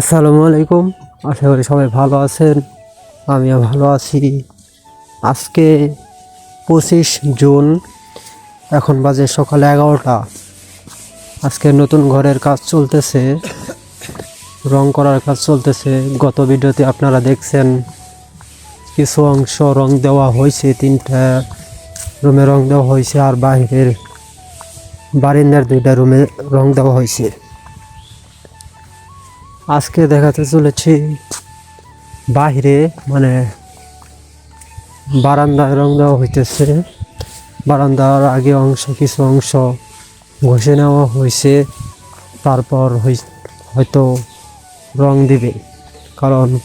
আসসালামু আলাইকুম। আশা করি সবাই ভালো আছেন। আমিও ভালো আছি। আজকে পঁচিশ জুন, এখন বাজে সকাল এগারোটা। আজকে নতুন ঘরের কাজ চলতেছে, রং করার কাজ চলতেছে। গত ভিডিওতে আপনারা দেখছেন, কিছু অংশ রং দেওয়া হয়েছে, তিনটা রুমে রং দেওয়া হয়েছে, আর বাহিরের বারিন্দার দুইটা রুমে রং দেওয়া হয়েছে। আজকে দেখাতে চলেছি বাহিরে মানে বারান্দায় রং দেওয়া হইতেছে। বারান্দার আগে অংশ, কিছু অংশ ঘষে নেওয়া হয়েছে তারপর হয়তো রং দিবে। কারণ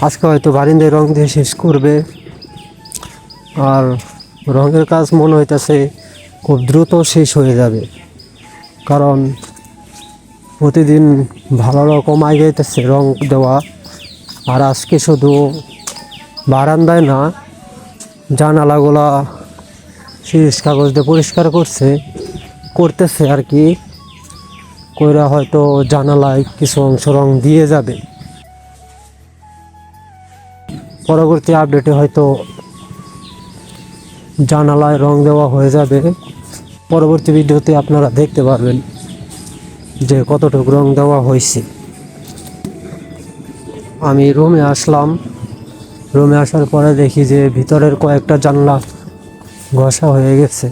আজকে হয়তো বারিন্দায় রং দিয়ে শেষ করবে। আর রঙের কাজ মনে হইতেছে খুব দ্রুত শেষ হয়ে যাবে। কারণ প্রতিদিন ভালো রকম আগাইতেছে রং দেওয়া। আর আজকে শুধু বারান্দায় না, জানালাগুলা সিরিজ কাগজ দিয়ে পরিষ্কার করছে, করতেছে আর কি। কইরা হয়তো জানালায় কিছু অংশ রং দিয়ে যাবে। পরবর্তী আপডেটে হয়তো জানালায় রং দেওয়া হয়ে যাবে। পরবর্তী ভিডিওতে আপনারা দেখতে পারবেন যে কতটুকু রং দেওয়া হয়েছে। আমি রুমে আসলাম। রুমে আসার পরে দেখি যে ভিতরের কয়েকটা জানলা ঘষা হয়ে গেছে।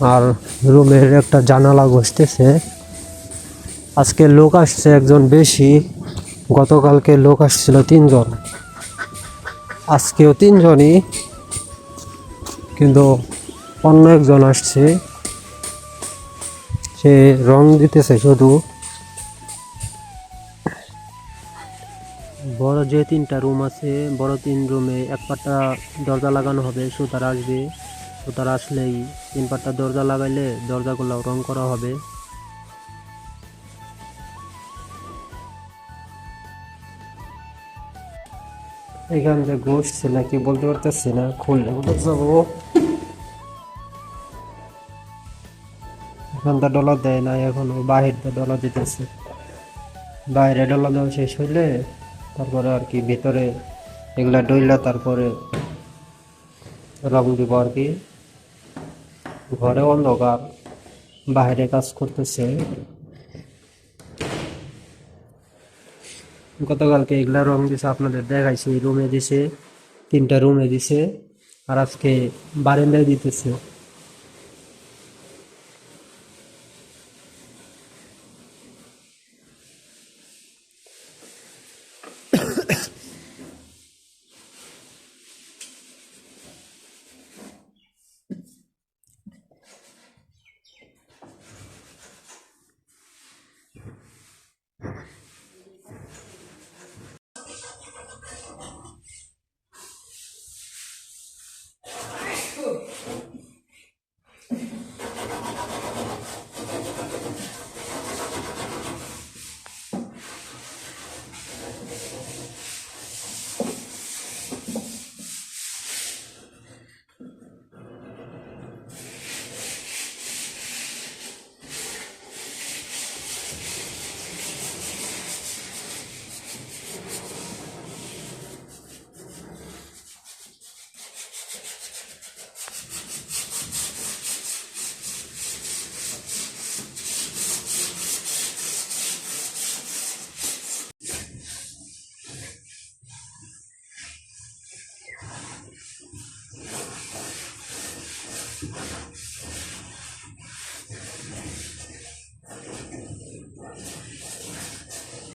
আর রুমের একটা জানালা ঘষতেছে। আজকে লোক আসছে একজন বেশি। গতকালকে লোক আসছিল তিনজন। আজকেও তিনজনই, কিন্তু অন্য একজন আসছে। সে রং দিতেছে শুধু। বড় যে তিনটা রুম আছে, বড় তিন রুমে এক পাটটা দরজা লাগানো হবে, সুতার আসবে। সুতার আসলেই তিন পাটটা দরজা লাগাইলে দরজাগুলো রং করা হবে। এখান থেকে ঘুষছে নাকি বলতে পারতেছি না, খুললে যাব। এখানটা ডলার দেয় না এখন বাহির ডলার দিতেছে। বাইরে ডলার দেওয়া শেষ হইলে তারপরে আর কি ভিতরে এগুলা ডইলা তারপরে রং দিব আর কি। ঘরে অন্ধকার, বাইরে কাজ করতেছে। গতকালকে এগুলা রং দিছে, আপনাদের দেখাইছি, রুমে দিছে, তিনটা রুমে দিছে, আর আজকে বারেন্দায় দিতেছে।